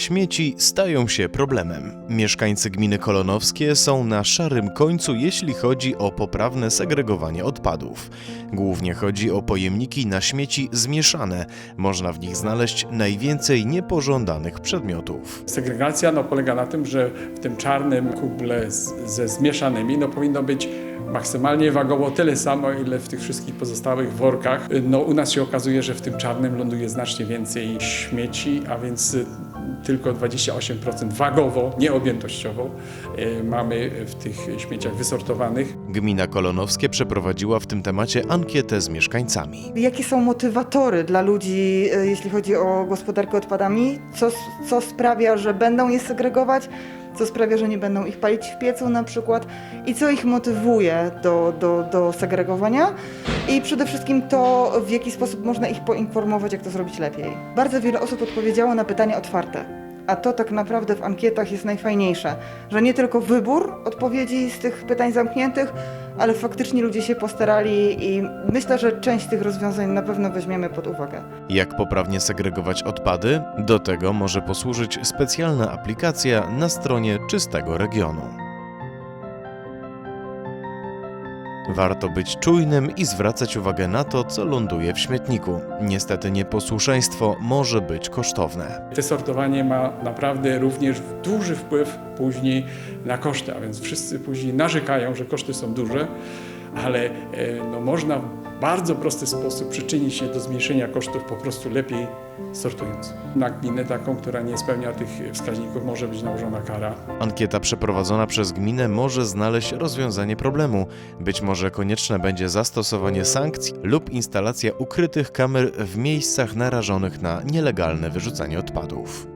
Śmieci stają się problemem. Mieszkańcy gminy Kolonowskie są na szarym końcu, jeśli chodzi o poprawne segregowanie odpadów. Głównie chodzi o pojemniki na śmieci zmieszane. Można w nich znaleźć najwięcej niepożądanych przedmiotów. Segregacja no, polega na tym, że w tym czarnym kuble z, ze zmieszanymi no, powinno być maksymalnie wagowo tyle samo, ile w tych wszystkich pozostałych workach. No, u nas się okazuje, że w tym czarnym ląduje znacznie więcej śmieci, a więc tylko 28% wagowo, nie objętościowo y, mamy w tych śmieciach wysortowanych. Gmina Kolonowskie przeprowadziła w tym temacie ankietę z mieszkańcami. Jakie są motywatory dla ludzi, e, jeśli chodzi o gospodarkę odpadami? Co, co sprawia, że będą je segregować? Co sprawia, że nie będą ich palić w piecu na przykład? I co ich motywuje do, do, do segregowania? I przede wszystkim to, w jaki sposób można ich poinformować, jak to zrobić lepiej. Bardzo wiele osób odpowiedziało na pytania otwarte. A to tak naprawdę w ankietach jest najfajniejsze, że nie tylko wybór odpowiedzi z tych pytań zamkniętych, ale faktycznie ludzie się postarali i myślę, że część tych rozwiązań na pewno weźmiemy pod uwagę. Jak poprawnie segregować odpady? Do tego może posłużyć specjalna aplikacja na stronie Czystego Regionu. Warto być czujnym i zwracać uwagę na to, co ląduje w śmietniku. Niestety nieposłuszeństwo może być kosztowne. Te sortowanie ma naprawdę również duży wpływ później na koszty, a więc wszyscy później narzekają, że koszty są duże, ale e, no, można w bardzo prosty sposób przyczynić się do zmniejszenia kosztów po prostu lepiej sortując. Na gminę taką, która nie spełnia tych wskaźników może być nałożona kara. Ankieta przeprowadzona przez gminę może znaleźć rozwiązanie problemu. Być może konieczne będzie zastosowanie sankcji lub instalacja ukrytych kamer w miejscach narażonych na nielegalne wyrzucanie odpadów.